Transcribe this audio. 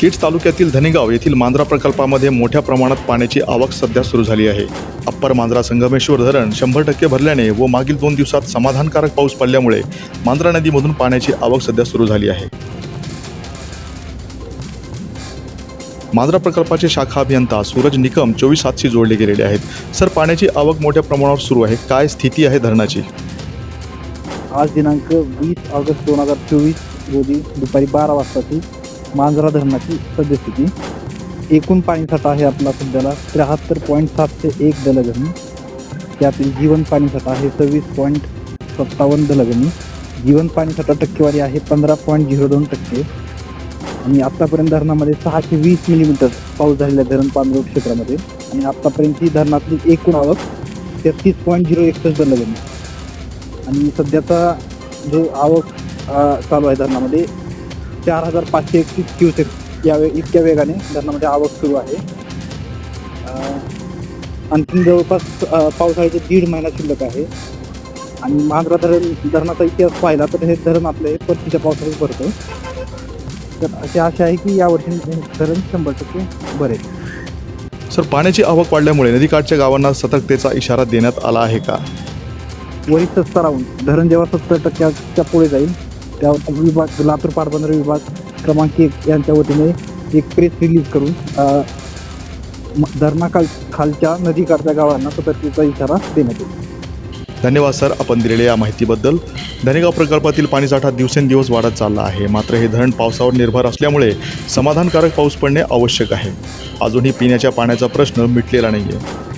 केज तालुक्यातील धनेगाव येथील मांजरा प्रकल्पामध्ये मोठ्या प्रमाणात पाण्याची आवक सध्या सुरू झाली आहे. अप्पर मांजरा संगमेश्वर धरण शंभर टक्के भरल्याने व मागील दोन दिवसात समाधानकारक पाऊस पडल्यामुळे मांजरा नदीमधून पाण्याची आवक सध्या सुरू झाली आहे. मांजरा प्रकल्पाचे शाखा अभियंता सूरज निकम चोवीस सातशी जोडले गेलेले आहेत. सर पाण्याची आवक मोठ्या प्रमाणावर सुरू आहे. काय स्थिती आहे धरणाची? आज दिनांक वीस ऑगस्ट दोन हजार चोवीस रोजी दुपारी बारा वाजताची मांजरा धरणाची सद्यस्थिती. एकूण पाणीसाठा आहे आपला सध्याला त्र्याहत्तर पॉईंट सातशे एक दलगणी त्यातील जीवन पाणीसाठा आहे सव्वीस पॉईंट सत्तावन्न दलगणी जीवन पाणीसाठा टक्केवारी आहे पंधरा पॉईंट झिरो दोन टक्के. आणि आत्तापर्यंत धरणामध्ये सहाशे वीस मिलीमीटर पाऊस झालेला आहे धरण पाणलोट क्षेत्रामध्ये. आणि आत्तापर्यंतची धरणातली एकूण आवक तेहतीस पॉईंट झिरो एकसष्ट दलगणी आणि सध्याचा जो आवक चालू आहे धरणामध्ये चार हजार पाचशे एकतीस क्युसेक या वे इतक्या वेगाने धरणामध्ये आवक सुरू आहे. अ, आणखीन जवळपास पावसाळ्याचे दीड महिना शिल्लक आहे. आणि मांजरा धरण धरणाचा इतिहास पाहिला तर हे धरण आपले परतीच्या पावसाळ्यात भरतं. तर अशी आशा आहे की यावर्षी हे धरण शंभर टक्के भरेल. सर पाण्याची आवक वाढल्यामुळे नदीकाठच्या गावांना सतर्कतेचा इशारा देण्यात आला आहे का? वरिष्ठ स्तरावरून धरण जेव्हा सत्तर टक्क्याच्या पुढे जाईल त्या विभाग लातूर पाटबंधारे विभाग क्रमांक एक यांच्या वतीने एक प्रेस रिलीज करून म- धरणाखाल खालच्या नदीकाठच्या गावांना सतर्कतेचा इशारा देण्यात येईल धन्यवाद सर आपण दिलेल्या या माहितीबद्दल. धनेगाव प्रकल्पातील पाणीसाठा दिवसेंदिवस वाढत चालला आहे. मात्र हे धरण पावसावर निर्भर असल्यामुळे समाधानकारक पाऊस पडणे आवश्यक आहे. अजूनही पिण्याच्या पाण्याचा प्रश्न मिटलेला नाही आहे